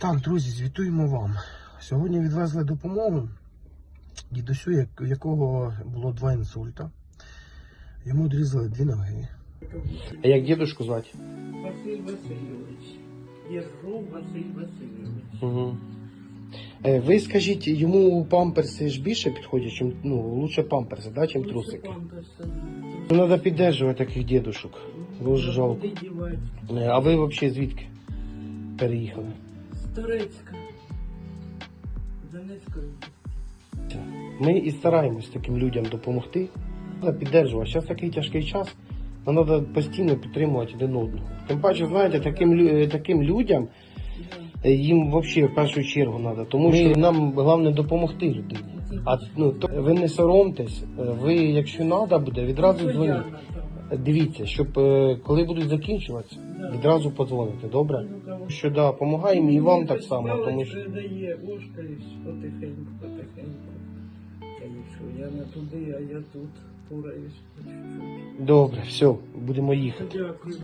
Так, друзі, звітуємо вам. Сьогодні відвезли допомогу дідусю, у якого було два інсульта. Йому відрізали дві ноги. А як дідушку звати? Василь Васильович. Єржов Василь Васильович. Угу. Ви скажіть, йому памперси ж більше підходять, чим, ну, лучше памперси, да, чим трусики? Ну, треба піддержувати таких дідушок. Дуже жалко. Е, А ви взагалі звідки переїхали? Турецька. Донецької. Ми і стараємось таким людям допомогти. Треба піддержувати. Зараз такий тяжкий час, нам треба постійно підтримувати один одного. Тим паче, знаєте, таким, е, таким людям е, їм взагалі в першу чергу треба. Тому що нам головне допомогти людині. А ну, то, ви не соромтесь, е, ви, якщо треба буде, відразу дзвоніть. Дивіться, щоб коли будуть закінчуватися, відразу подзвоните, добре? Що да, допомагаємо і вам так само, тому що. дає ошкаєш потихеньку, потихеньку. Я не туди, а я тут пораюсь. Добре, все, будемо їхати. Дякую.